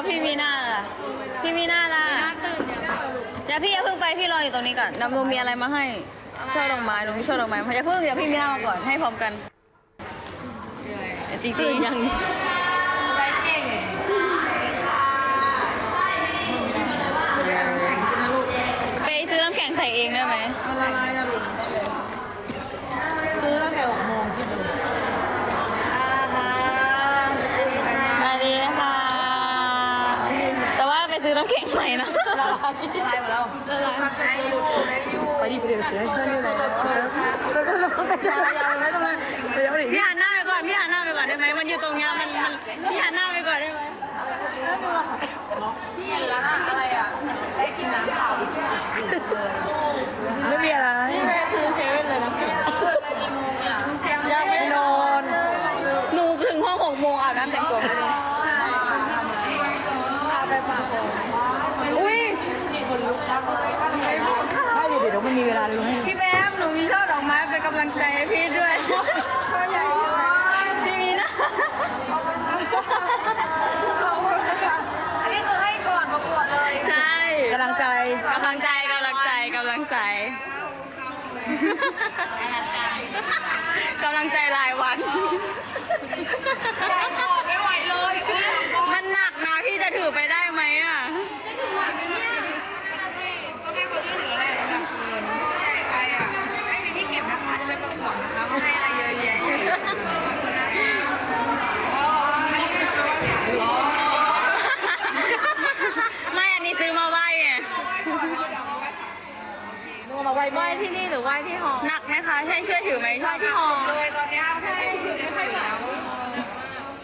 แล้วพี่มีหน้าล่ะพี่มีหน้าล่ะตื่นเนี่ยเดี๋ยวพี่อย่าเพิ่งไปพี่รออยู่ตรงนี้ก่อนดำดูมีอะไรมาให้ช่อดอกไม้หนูมีช่อดอกไม้มาอย่าเพิ่งเดี๋ยวพี่มีหน้ามาก่อนให้พร้อมกันเดี๋ยวจริงๆยังไปเก่งไปซื้อน้ำแข็งใส่เองได้ไหมมันละลายนะลุงซื้อตั้งแต่หกโมงคิดดู สวัสดีค่ะ แต่ว่าไป ซื้อน้ำแข็งใหม่นะละลายอะไรหมดแล้วอะไรอยู่อะไรอยู่ไปดิไปเดี๋ยวเสียให้เพื่อนเลยแล้วก็เราก็จะยาวไม่ต้องมาเดี๋ยวดิพี่หันหน้าไปก่อนพี่หันหน้าไปก่อนได้ไหมมันอยู่ตรงเนี้ยมันมันพี่หันหน้าไปก่อนได้ไหมพี่เห็นแล้วนะอะไรอะได้กินน้ำเปล่าอีกไม่มีอะไรนี่แม่ซื้อเซเว่นเลยนะเกิดอะไรกี่โมงเนี่ยยังไม่นอนหนูถึงห้องหกโมงอาบน้ำแต่งตัวไม่ได้ พาไปฝากของ อุ้ย ให้ดิเดี๋ยวมันมีเวลาลุงให้พี่แบ๊มหนูมีช่อดอกไม้เป็นกำลังใจให้พี่ด้วยพี่มีนะอันนี้คือให้ก่อนประกวดเลยใช่กำลังใจกำลังใจกำลังใจกำลังใจกำลังใจรายวันไม่ไหวเลยมันหนักนะพี่จะถือไปได้ไหมอะ ก็ให้คนช่วยเหลือแหละหนักเกินใหญ่ไปอะ ไม่มีที่เก็บนะคะ จะไปประกวดนะคะมาให้อะไรเยอะแยะ ไม่อันนี้ซื้อมาไหว้ไง มึงเอามาไว้ไหว้ที่นี่หรือไหว้ที่หอหนักไหมคะให้ช่วยถือไหมช่วยที่หอเลยตอนนี้ให้คือได้ให้แล้ว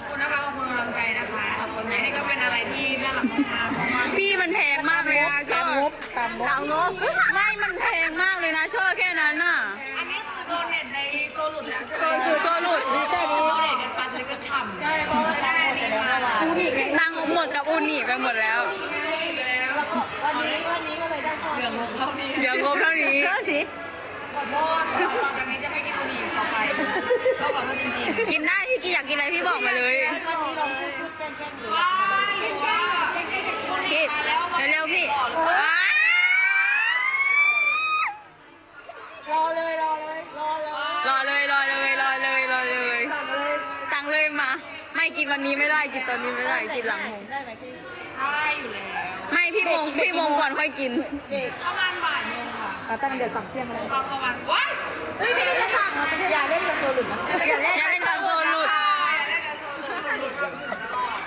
คุณนะคะขอบคุณกำลังใจนะคะขอบคุณนะนี่ก็เป็นอะไรที่น่ารักมากๆเพราะว่าพี่มันแพงมากเลยนะตามงบตามงบตามงบไม่มันแพงมากเลยนะช่อแค่นั้นน่ะอันนี้คือโดเน็ตในโซลุดแล้วใช่ไหมโจหลุดแค่นี้โดเน็ตกันปลาสลิดก็ฉ่ำใช่เพราะว่าได้อันนี้มาตังค์หมดกับอุนิไปหมดแล้ว วันนี้วันนี้ก็เลยได้ข้อเหลืองบเท่านี้เดี๋ยวงบเท่านี้เท่านี้ขอโทษหลังจากนี้จะไม่กินบุหรี่ต่อไปก็ขอโทษจริงกินได้พี่กินอยากกินอะไรพี่บอกมาเลยวันนี้เราพูดแกล้งๆอยู่ๆว้ายว่าบุหรี่พี่มาแล้วมาเร็วๆพี่ก่อนหรือเปล่าอ้ารอเลยรอเลยรอเลยรอเลยรอเลยรอเลยรอเลยสั่งเลยตังค์เลยมา ไม่กินวันนี้ไม่ได้กินตอนนี้ไม่ได้กินหลังมงได้ไหมพี่ได้อยู่แล้ว ไม่พี่มงพี่มงก่อนค่อยกินเด็กประมาณบ่ายโมงค่ะอะตั้งเดี๋ยวสั่งเที่ยงเลยก็ประมาณว้ายเฮ้ยพี่จะสั่งอย่าเล่นกับตัวหลุดนะอย่าเล่นอย่าเล่นกับโซลุดแล้วก็โซลุดโซลุดก็คือตลอด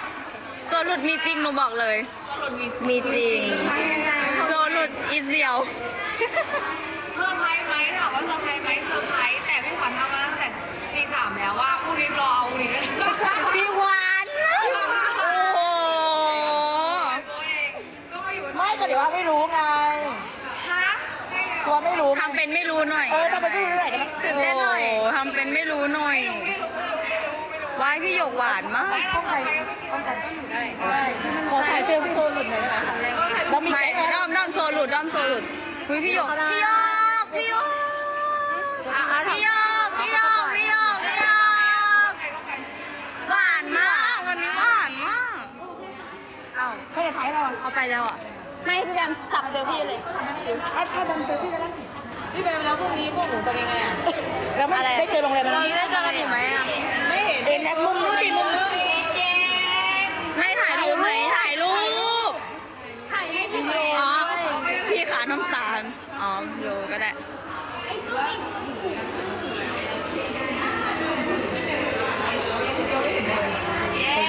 โซลุดมีจริงหนูบอกเลย โซลุดมีมีจริง โซลุดอีเดียวเซอร์ไพรส์ไหมถามว่าเซอร์ไพรส์ไหมเซอร์ไพรส์แต่พี่ขวัญทำมาตั้งแต่ตีสามแล้วว่าพรุ่งนี้รอเอาพรุ่งนี้กัน พี่หวานโอ้โห ตัวเองก็มาอยู่ ไม่ก็เดี๋ยวว่าไม่รู้ไง ฮะ ตัวไม่รู้ ทำเป็นไม่รู้หน่อยเออทำเป็นไม่รู้หน่อยได้ไหมตื่นเต้นหน่อยทำเป็นไม่รู้หน่อยว้ายพี่หยกหวานมากไม่เราใครก็ไม่รู้ได้ได้ขอถ่ายเซลฟี่ตัวหลุดหน่อยได้ไหมแล้วมีไม่แค่ด้อมด้อมโซหลุดด้อมโซหลุดอุ้ยพี่หยกพี่หยกพี่หยกพี่หยกพี่หยกพี่หยกพี่หยกหวานมากวันนี้หวานมากเขาจะถ่ายเราเอาไปแล้วอะไม่พี่แบมจับเซลฟี่เลยไอ้ถ้าดันเซลฟี่แล้ว พี่แบมแล้วพรุ่งนี้พวกหนูจะยังไงอะ แล้วไม่ได้เจอโรงแรมเรานี้ได้เจอกันอีกไหมอะไม่เห็นเป็นแอปมุมนู้นดิมุมนู้นไม่ถ่ายรูปไหมถ่ายรูป ถ่ายวิดีโออ๋อ พี่ขาน้ำตาล อ๋อดูก็ได้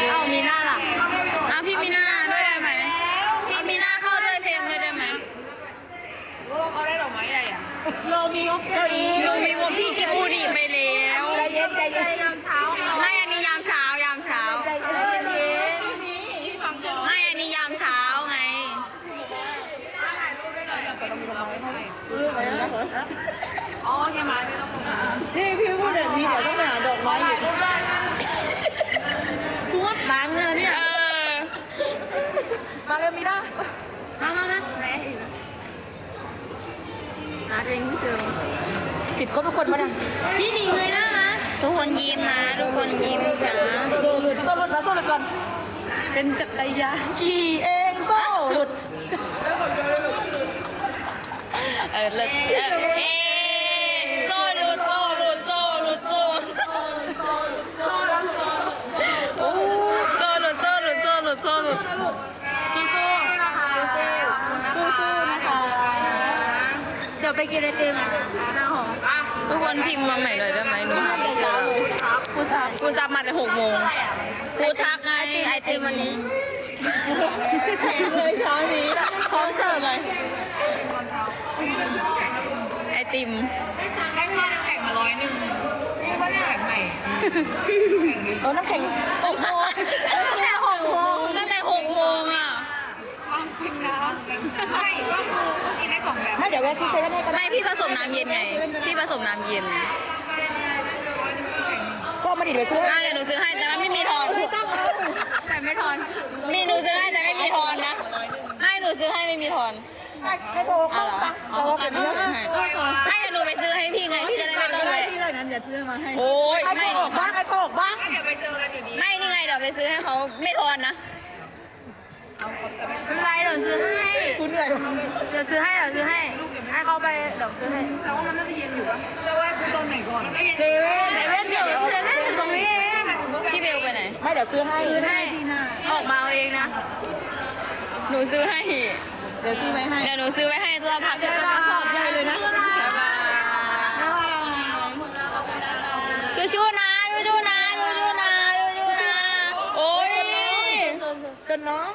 เอ้ามีหน้าล่ะ อะพี่มีหน้าด้วยได้ไหม พี่มีหน้าเข้าด้วยเพลงด้วยได้ไหม เขาได้ดอกไม้ใหญ่อะ เรามีเก้าอี้ หนูมีว่าพี่กินอูดิไปแล้ว ใจเย็นใจเย็น ยามเช้า ไม่อันนี้ยามเช้ายามเช้า ใจเย็น พี่ฟังก่อน ไม่อันนี้ยามเช้าไง ถ่ายรูปได้หน่อยอย่าไปดูเราไม่ถ่าย ๆ อ๋อแค่มาไม่ต้องลงนะนี่พี่พูดแบบนี้เดี๋ยวต้องไปหาดอกไม้ถ่ายอีกรูปได้กูว่าตังค์อะเนี่ยเออมาเร็วมีได้มามามาไหนหาตัวเองไม่เจอติดครบทุกคนมาดังพี่ดีเลยนะทุกคนยิ้มนะ ทุกคนยิ้มนะดูดูต้นรถนะต้นรถก่อนเป็นจักรยานขี่เองโซ่หลุด เออเลิศเออเอ๊ะโซลุดโซลุดโซลุดโซ่โอ้โซ่หลุดโซลุดโซลุดโซลุดสู้สู้ๆนะคะขอบคุณนะคะสู้ๆนะคะเดี๋ยวไปกินไอติมหน้าหอทุกคนพิมพ์มาใหม่หน่อยได้ไหมหนูหาไม่เจอแล้วครับคุณสามกูซับมาแต่หกโมงกูทักไงไอติมวันนี้แข็งเลยเช้านี้พร้อมเสิร์ฟเลย ไอติม ให้ค่าน้ำแข็งมาร้อยหนึ่งนี่ว่าน้ำแข็งใหม่โอ้น้ำแข็งโอ้โหตั้งแต่หกโมงตั้งแต่หกโมงอะเป็นน้ำเป็นน้ำไม่ก็คือก็กินได้สองแบบไม่เดี๋ยวแวะที่เซเว่นให้ก็ได้ไม่พี่ผสมน้ำเย็นไง พี่ผสมน้ำเย็นก็เอามาดิดไปซื้ออะเดี๋ยวหนูซื้อให้แต่ว่าไม่มีทอนแต่ไม่ทอน มีหนูซื้อให้แต่ไม่มีทอนนะไม่หนูซื้อให้ไม่มีทอน ให้โทรเข้าปะเอาเราเอาเก็บเอาเยอะเอาให้ให้เดี๋ยวหนูไปซื้อให้พี่ไงพี่จะได้ไม่ต้องได้แวะที่เลยนั้นเดี๋ยวซื้อมาให้โอ้ยให้ไม่โทรออกบ้างให้โทรออกบ้างเดี๋ยวไปเจอกันอยู่ดีไม่นี่ไงเดี๋ยวไปซื้อให้เขาไม่ทอนนะไม่เป็นไรเดี๋ยวซื้อให้คุณเหนื่อยเดี๋ยวซื้อให้เดี๋ยวซื้อให้ให้เขาไปเดี๋ยวซื้อให้แต่ว่ามันน่าจะเย็นอยู่ปะจะว่าคือตอนไหนก่อนมันก็เย็นเซเว่นเซเว่นเดี๋ยวเซเว่นอยู่ตรงนี้เองพี่เบลไปไหนไม่เดี๋ยวซื้อให้ซื้อให้ดีน่าออกมาเอาเองนะหนูซื้อให้ เดี๋ยวซื้อไว้ให้เดี๋ยวหนูซื้อไว้ให้ตัวพักะขอบใหญ่เลยนะบ๊ายบายชูชูนะชูชูนะชูชูนะชูชูนะโอ้ยชนน้อง